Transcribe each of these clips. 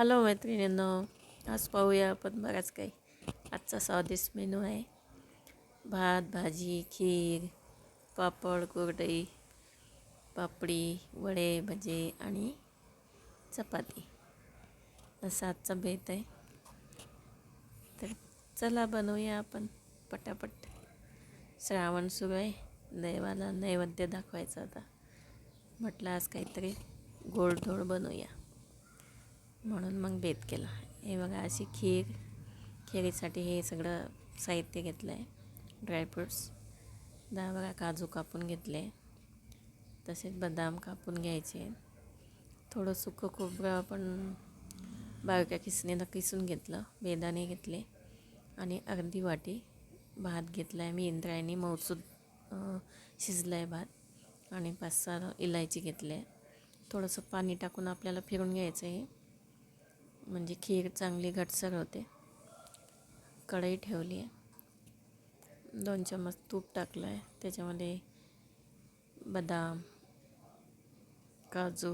Hello मैत्रिणींनो. आज पाहूया आपण बराच काही. आजचा स्वादिष्ट मेनू आहे. भात भाजी खीर पापड कुरडई पापडी वडे भजे आणि चपाती. असा आजचा बेत आहे. तर चला बनवूया आपण पटापट. श्रावण सुरू आहे. देवाला नैवेद्य दाखवायचा आता. म्हटलं आज काहीतरी गोडधोड बनवूया. म्हणून मग बेत केला. हे बघा अशी खीर खिरीसाठी हे सगळं साहित्य घेतलं आहे ड्रायफ्रूट्स दहा बघा काजू कापून घेतले. तसेच बदाम कापून घ्यायचे. थोडं सुकं खोबरं आपण बारक्या किसणीनं किसून घेतलं. बेदाणे घेतले. आणि अर्धी वाटी भात घेतला आहे मी. इंद्रायणी मौसूद शिजला आहे भात. आणि पाच सहा इलायची घेतली. आहे थोडंसं पाणी टाकून आपल्याला फिरून घ्यायचं आहे म्हणजे खीर चांगली घटसर होते. कढई ठेवली आहे. दोन चम्मच तूप टाकलं आहे त्याच्यामध्ये बदाम काजू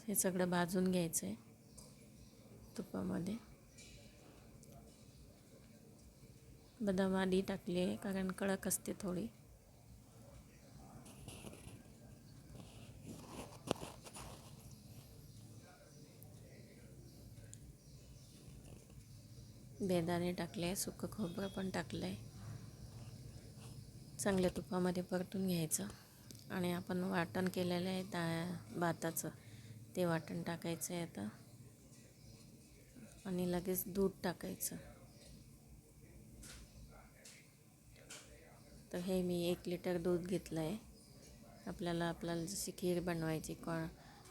हे सगळं भाजून घ्यायचं आहे तुपामध्ये. बदाम आधी टाकली आहे कारण कडक असते थोडी. बेदाणे टाकले सुकं खोबरं पण टाकलं आहे चांगल्या तुपामध्ये परतून घ्यायचं आणि आपण वाटण केलेलं आहे दा भाताचं. ते वाटण टाकायचं आहे आता. आणि लगेच दूध टाकायचं. तर हे मी एक लिटर दूध घेतलं आहे आपल्याला आपल्याला जशी खीर बनवायची क्वा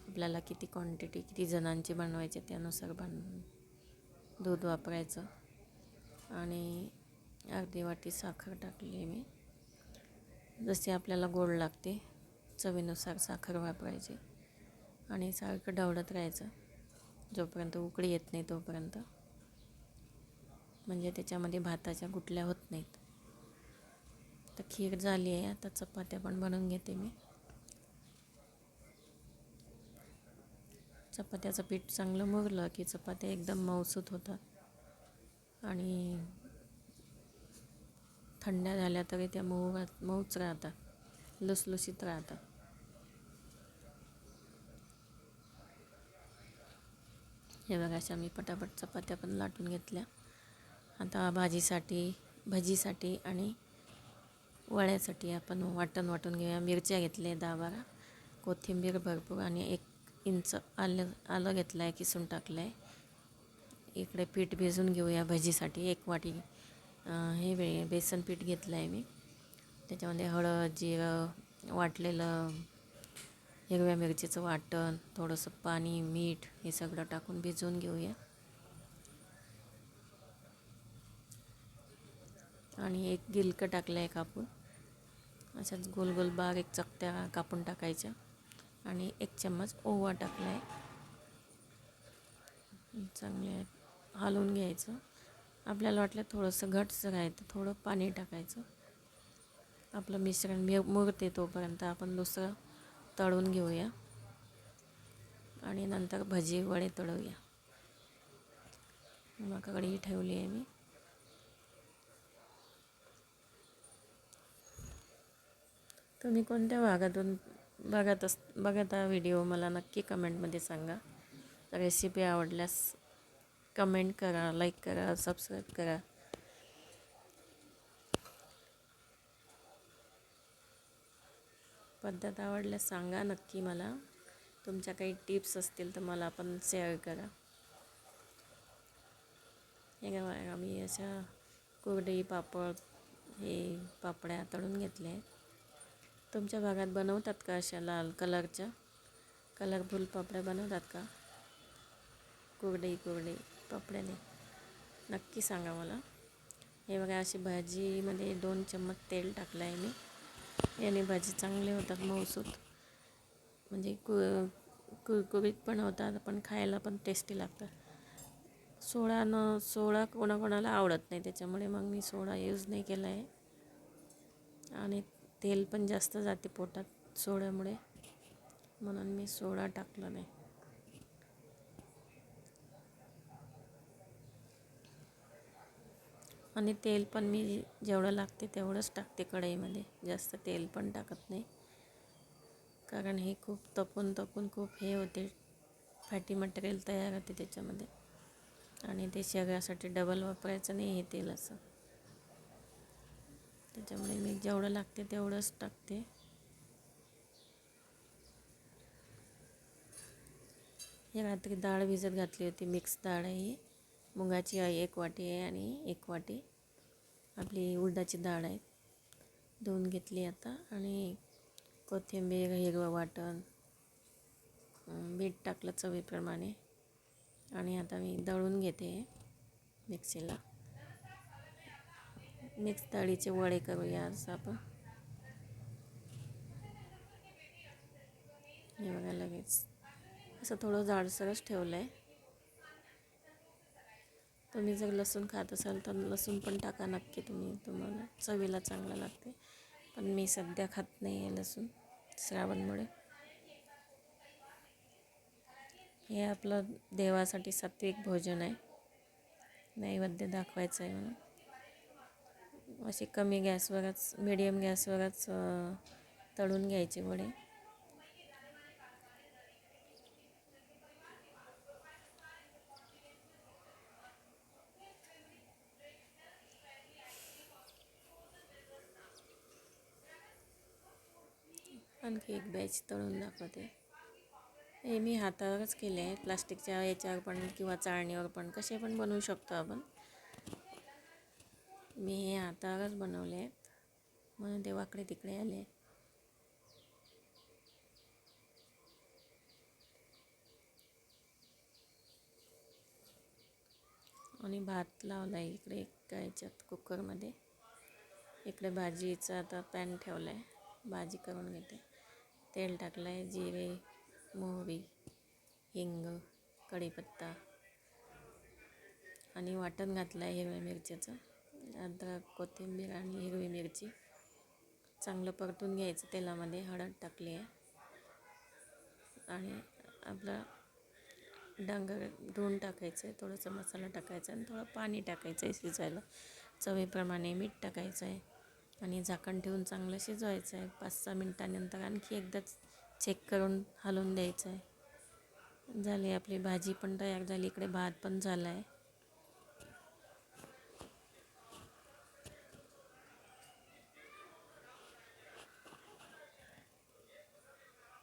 आपल्याला किती क्वांटिटी किती जणांची बनवायची त्यानुसार बन दूध वापरायचं. आणि अर्धी वाटी साखर टाकली आहे मी. जशी आपल्याला गोड लागते चवीनुसार साखर वापरायची आणि सारखं ढवळत राहायचं. जोपर्यंत उकळी येत नाही तोपर्यंत. म्हणजे त्याच्यामध्ये भाताच्या गुटल्या होत नाहीत. तर खीर झाली आहे आता चपात्या पण बनवून घेते मी. चपात्याचं पीठ चांगलं मुरलं की चपात्या एकदम मऊसूत होतात. आणि थंड्या झाल्या तरी त्या मऊ मऊच राहतात लुसलुशीत राहतात हे बघा अशा मी पटापट चपात्या पण लाटून घेतल्या. आता भाजीसाठी भजीसाठी आणि वड्यासाठी आपण वाटण वाटून घेऊया. मिरच्या घेतल्या दहा बारा कोथिंबीर भरपूर आणि एक इंच आलं आलं घेतलं आहे किसून टाकलं आहे इकडे पीठ भिजून घेऊया भजीसाठी. एक वाटी हे बे बेसन पीठ घेतलं आहे मी. त्याच्यामध्ये हळद जिरं वाटलेलं हिरव्या मिरचीचं वाटण थोडंसं पाणी मीठ हे सगळं टाकून भिजवून घेऊया. आणि एक गिलकं टाकलं आहे कापून. अशाच गोल गोल बारीक चकत्या कापून टाकायच्या. आणि एक चम्मच ओवा टाकला आहे चांगले हलवून घ्यायचं. आपल्याला वाटलं थोडंसं घटसर आहे तर थोडं पाणी टाकायचं. आपलं मिश्रण मि मुरते तोपर्यंत आपण दुसरं तळून घेऊया. आणि नंतर भजी वडे तळूया. मग ठेवली आहे मी. तुम्ही कोणत्या भागातून बघत अस बघत हा व्हिडिओ मला नक्की कमेंटमध्ये सांगा. रेसिपी आवडल्यास कमेंट करा लाईक करा सबस्क्राईब करा. पद्धत आवडल्यास सांगा नक्की मला. तुमच्या काही टिप्स असतील तर मला पण शेअर करा. हे का आम्ही अशा कुरडई पापड हे पापड्या तळून घेतल्या आहेत. तुमच्या भागात बनवतात का अशा लाल कलरच्या? कलरफुल पापड्या बनवतात का? कुरडई कुरडई. पापड्याने नक्की सांगा मला. हे बघा अशी भाजीमध्ये दोन चम्मच तेल टाकलं आहे मी. याने भाजी चांगले होतात मऊसूत. म्हणजे कु कुरकुरीत पण होतात पण खायला पण टेस्टी लागतात. सोडा न सोडा कोणाकोणाला आवडत नाही त्याच्यामुळे मग मी सोडा यूज नाही केला आहे आणि तेल पण जास्त जाते पोटात सोड्यामुळे. म्हणून मी सोडा टाकला नाही. आणि तेल पण मी जेवढं लागते तेवढंच टाकते कढईमध्ये. जास्त तेल पण टाकत नाही. कारण हे खूप तपून तपून खूप हे होते. फॅटी मटेरियल तयार होते त्याच्यामध्ये. आणि ते शरीरासाठी डबल वापरायचं नाही हे तेल असं. त्याच्यामुळे मी जेवढं लागते तेवढंच टाकते. हे रात्री डाळ भिजत घातली होती. मिक्स डाळ आहे ही. मुगाची आहे एक वाटी आहे आणि एक वाटी आपली उडदाची डाळ आहे. धुवून घेतली आता आणि कोथिंबीर हिरवं वाटण मीठ टाकलं चवीप्रमाणे आणि आता मी दळून घेते मिक्सीला. मिक्स डाळीचे वडे करूया असं आपण. हे बघा लगेच. असं थोडं जाडसरच ठेवलं आहे तुम्ही जर लसूण खात असाल तर लसूण पण टाका नक्की तुम्ही. तुम्हाला चवीला चांगलं लागते. पण मी सध्या खात नाही आहे लसूण श्रावणमुळे. हे आपलं देवासाठी सात्विक भोजन आहे. नैवेद्य दाखवायचं आहे म्हणून. असे कमी गॅसवरच मिडियम गॅसवरच तळून घ्यायचे वडे. आणखी एक बॅच तळून दाखवते. हे मी हातावरच केले आहे प्लास्टिकच्या याच्यावर पण किंवा चाळणीवर पण कसे पण बनवू शकतो आपण. मी हे हातावरच बनवले आहेत. म्हणून ते वाकडे तिकडे आले आणि भात लावला आहे इकडे एका याच्यात कुकरमध्ये इकडे भाजीचा आता पॅन ठेवला आहे भाजी करून घेते. तेल टाकलं आहे जिरे मोहरी हिंग कढीपत्ता आणि वाटण घातलं आहे हिरव्या मिरच्याचं. अद्रक कोथिंबीर आणि हिरवी मिरची. चांगलं परतून घ्यायचं तेलामध्ये हळद टाकली आहे. आणि आपलं डांगर धुवून टाकायचं आहे थोडंसं मसाला टाकायचा आणि थोडं पाणी टाकायचं आहे शिजायला. चवीप्रमाणे मीठ टाकायचं आहे आणि झाकण ठेवून चांगलं शिजवायचं आहे. पाच सहा मिनटानंतर आणखी एकदाच चेक करून हलवून द्यायचं आहे. झाली आपली भाजी पण तयार झाली. इकडे भात पण झाला आहे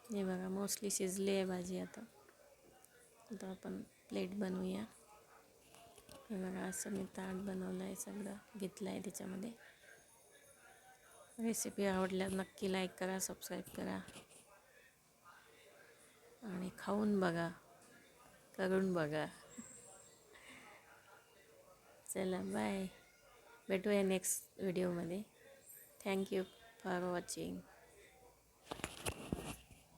हे बघा मोस्टली शिजली आहे भाजी आता. आता आपण प्लेट बनवूया. हे बघा असं मी ताट बनवलं आहे सगळं घेतलं आहे त्याच्यामध्ये. रेसिपी आवडल्या नक्की लाईक करा सबस्क्राईब करा. आणि खाऊन बघा करून बघा. चला बाय भेटूया नेक्स्ट व्हिडिओमध्ये थँक्यू फॉर वॉचिंग